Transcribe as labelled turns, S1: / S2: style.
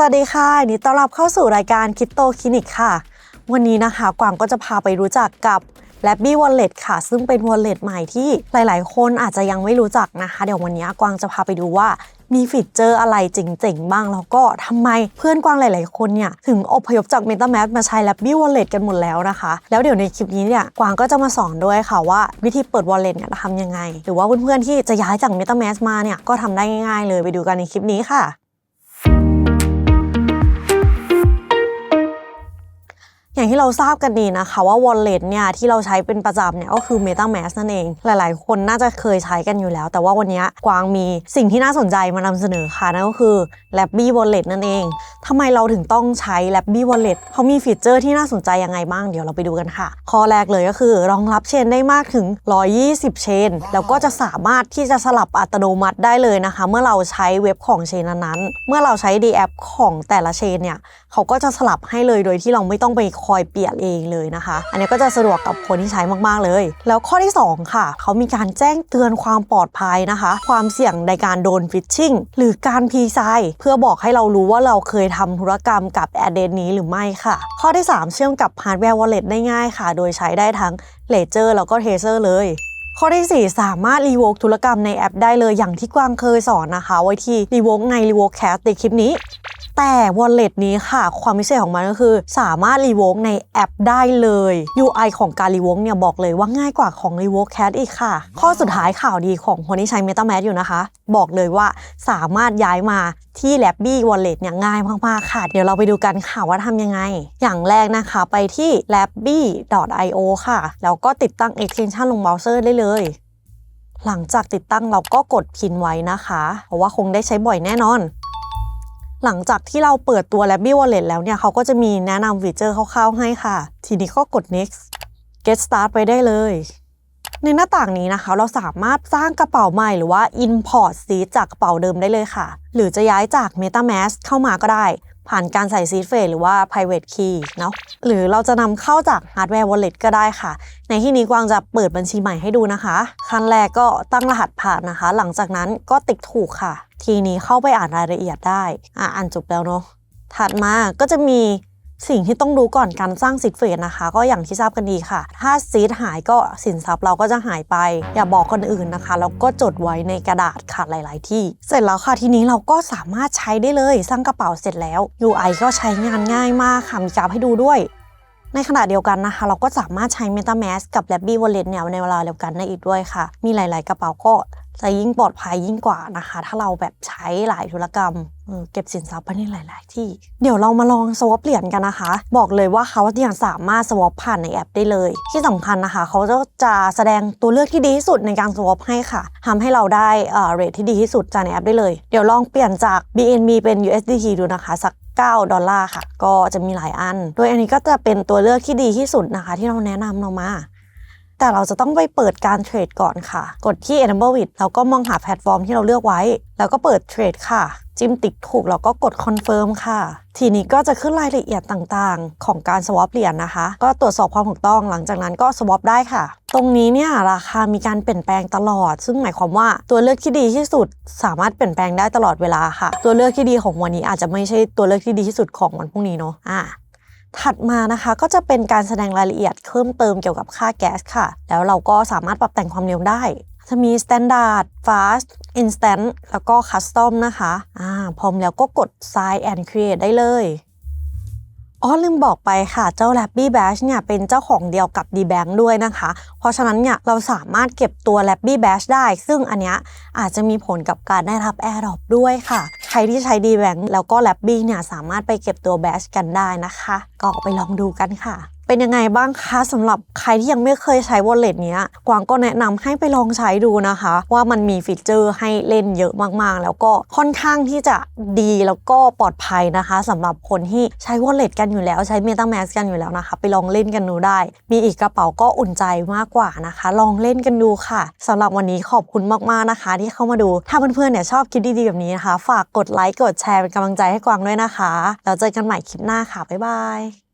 S1: สวัสดีค่ะนดีต้อนรับเข้าสู่รายการคิ p โตคลินิกค่ะ วันนี้นะคะกวางก็จะพาไปรู้จักกับ l a b b y Wallet ค่ะ ซึ่งเป็น Wallet ใหม่ที่หลาย ๆ คนอาจจะยังไม่รู้จักนะคะ เดี๋ยววันนี้กวางจะพาไปดูว่ามีฟีเจอร์อะไรเจ๋งๆ บ้าง แล้วก็ทำไมเพื่อนกวางหลายๆ คนเนี่ย ถึงอพยพจาก MetaMask มาใช้ l a b b y Wallet กันหมดแล้วนะคะ แล้วเดี๋ยวในคลิปนี้เนี่ย กวางก็จะมาสอนด้วยค่ะว่าวิธีเปิด Wallet เนี่ยทำยังไง หรือว่าเพื่อนๆ ที่จะย้ายจาก MetaMask มาเนี่ยก็ทำได้ง่ายๆ เลยไปดูกันในคลิปนี้ค่ะ อย่างที่เราทราบกันดีนะคะว่า wallet เนี่ยที่เราใช้เป็นประจำเนี่ยก็คือ MetaMask นั่นเอง หลายๆ คนน่าจะเคยใช้กันอยู่แล้ว แต่ว่าวันนี้กวางมีสิ่งที่น่าสนใจมานำเสนอค่ะนั่นก็คือ l a b b y Wallet นั่นเองทำไมเราถึงต้องใช้ l a b b y Wallet เขามีฟีเจอร์ที่น่าสนใจยังไงบ้างเดี๋ยวเราไปดูกันค่ะ ข้อแรกเลยก็คือรองรับเชนได้มากถึง 120 เชน แล้วก็จะสามารถที่จะสลับอัตโนมัติได้เลยนะคะ เมื่อเราใช้เว็บของเชนนั้นๆเมื่อเราใช้ D app ของแต่ละเชนเนี่ยเขาก็จะสลับให้เลยโดยที่เราไม่ต้องไปคอยเปลี่ยนเองเลยนะคะ อันนี้ก็จะสะดวกกับคนที่ใช้มากๆเลย แล้วข้อที่ 2 ค่ะ เขามีการแจ้งเตือนความปลอดภัยนะคะ ความเสี่ยงในการโดนฟิชชิงหรือการพีไซเพื่อบอกให้เรารู้ว่าเราเคยทำธุรกรรมกับแอดเดนนี้หรือไม่ค่ะ ข้อที่ 3 เชื่อมกับฮาร์ดแวร์วอลเล็ตได้ง่ายค่ะ โดยใช้ได้ทั้งเลเจอร์แล้วก็เทเซอร์เลยข้อที่ 4 สามารถรีโวกธุรกรรมในแอปได้เลยอย่างที่กวางเคยสอนนะคะ ไว้ที่รีโวกในรีโวกแคสในคลิปนี้ แต่ Wallet นี้ค่ะ ความพิเศษของมันก็คือ สามารถรีโวกในแอปได้เลย UI ของการรีโวกเนี่ยบอกเลยว่าง่ายกว่าของ r e v o k Cat อีกค่ะ ข้อสุดท้ายข่าวดีของคนที่ใช้ MetaMask อยู่นะคะ บอกเลยว่าสามารถย้ายมาที่ l a b b y Wallet เนี่ยง่ายมากๆค่ะ เดี๋ยวเราไปดูกันค่ะว่าทำยังไง อย่างแรกนะคะไปที่ labby.io ค่ะ แล้วก็ติดตั้ง extension ลงเบราว์เซอร์ได้เลยหลังจากติดตั้งเราก็กดพินไว้นะคะ เพราะว่าคงได้ใช้บ่อยแน่นอน หลังจากที่เราเปิดตัว l a b b y Wallet แล้วเนี่ยเขาก็จะมีแนะนำฟีเจอร์คร่าวๆให้ค่ะ ทีนี้ก็กด next get start ไปได้เลย ในหน้าต่างนี้นะคะ เราสามารถสร้างกระเป๋าใหม่หรือว่า import seed จากกระเป๋าเดิมได้เลยค่ะ หรือจะย้ายจาก MetaMask เข้ามาก็ได้ ผ่านการใส่ซีดเฟสหรือว่า private key เนาะหรือเราจะนำเข้าจาก hardware wallet ก็ได้ค่ะ ในที่นี้กวางจะเปิดบัญชีใหม่ให้ดูนะคะ ขั้นแรกก็ตั้งรหัสผ่านนะคะ หลังจากนั้นก็ติ๊กถูกค่ะ ทีนี้เข้าไปอ่านรายละเอียดได้ อ่านจบแล้วเนาะถัดมาก็จะมี สิ่งที่ต้องรู้ก่อนการสร้างซิดเฟสนะคะ ก็อย่างที่ทราบกันดีค่ะ ถ้าซีดหายก็สินทรัพย์เราก็จะหายไป อย่าบอกคนอื่นนะคะแล้วก็จดไว้ในกระดาษค่ะหลาย ๆ ที่ เสร็จแล้วค่ะทีนี้เราก็สามารถใช้ได้เลยสร้างกระเป๋าเสร็จแล้ว UI ก็ใช้งานง่ายมากค่ะมีกราฟให้ดูด้วยในขณะเดียวกันนะคะ เราก็สามารถใช้ MetaMask กับ l a b b y Wallet เนี่ยในเวลาเดียวกันได้อีกด้วยค่ะ มีหลาย ๆ กระเป๋าก็ จะยิ่งปลอดภัยยิ่งกว่านะคะ ถ้าเราแบบใช้หลายธุรกรรมเก็บสินทรัพย์ไปในหลาย ๆ ที่ เดี๋ยวเรามาลองสวอปเหรียญกันนะคะ บอกเลยว่าเขาเนี่ยสามารถสวอปผ่านในแอปได้เลย ที่สำคัญนะคะ เขาจะจะแสดงตัวเลือกที่ดีที่สุดในการสวอปให้ค่ะทำให้เราได้เรทที่ดีที่สุดจากในแอปได้เลย เดี๋ยวลองเปลี่ยนจาก BNB เป็น USDT ดูนะคะสัก9ดอลลาร์ค่ะ ก็จะมีหลายอัน โดยอันนี้ก็จะเป็นตัวเลือกที่ดีที่สุดนะคะ ที่เราแนะนำเรามา แต่เราจะต้องไปเปิดการเทรดก่อนค่ะ กดที่ Enable It แล้วก็มองหาแพลตฟอร์มที่เราเลือกไว้ แล้วก็เปิดเทรดค่ะ จิ้มติ๊กถูกแล้วก็กด Confirm ค่ะ ทีนี้ก็จะขึ้นรายละเอียดต่างๆ ของการ swap เหรียญนะคะ ก็ตรวจสอบความถูกต้องหลังจากนั้นก็ swap ได้ค่ะ ตรงนี้เนี่ยราคามีการเปลี่ยนแปลงตลอด ซึ่งหมายความว่าตัวเลือกที่ดีที่สุดสามารถเปลี่ยนแปลงได้ตลอดเวลาค่ะ ตัวเลือกที่ดีของวันนี้อาจจะไม่ใช่ตัวเลือกที่ดีที่สุดของวันพรุ่งนี้เนาะอ่า ถัดมานะคะก็จะเป็นการแสดงรายละเอียดเพิ่มเติมเกี่ยวกับค่าแก๊สค่ะ แล้วเราก็สามารถปรับแต่งความเร็วได้ จะมี standard fast instant แล้วก็ custom นะคะอ่าพร้อมแล้วก็กด sign and create ได้เลยอ๋อลืมบอกไปค่ะ เจ้า Labby Bash เนี่ยเป็นเจ้าของเดียวกับ D-Bank ด้วยนะคะ เพราะฉะนั้นเนี่ยเราสามารถเก็บตัว Labby Bash ได้ ซึ่งอันเนี้ยอาจจะมีผลกับการได้รับ AirDrop ด้วยค่ะ ใครที่ใช้ D-Bank แล้วก็ Labby เนี่ยสามารถไปเก็บตัวแบชกันได้นะคะ ก็ไปลองดูกันค่ะ เป็นยังไงบ้างคะสำหรับใครที่ยังไม่เคยใช้ Wallet เนี้ยกวางก็แนะนำให้ไปลองใช้ดูนะคะ ว่ามันมีฟีเจอร์ให้เล่นเยอะมากๆ แล้วก็ค่อนข้างที่จะดีแล้วก็ปลอดภัยนะคะสำหรับคนที่ใช้ Wallet กันอยู่แล้วใช้ MetaMask กันอยู่แล้วนะคะ ไปลองเล่นกันดูได้ มีอีกกระเป๋าก็อุ่นใจมากกว่านะคะ ลองเล่นกันดูค่ะสำหรับวันนี้ขอบคุณมากๆนะคะ ที่เข้ามาดูถ้าเพื่อนๆเนี่ยชอบคลิปดีๆแบบนี้นะคะ ฝากกดไลค์กดแชร์เป็นกำลังใจให้กวางด้วยนะคะแล้วเจอกันใหม่คลิปหน้าค่ะบ๊ายบาย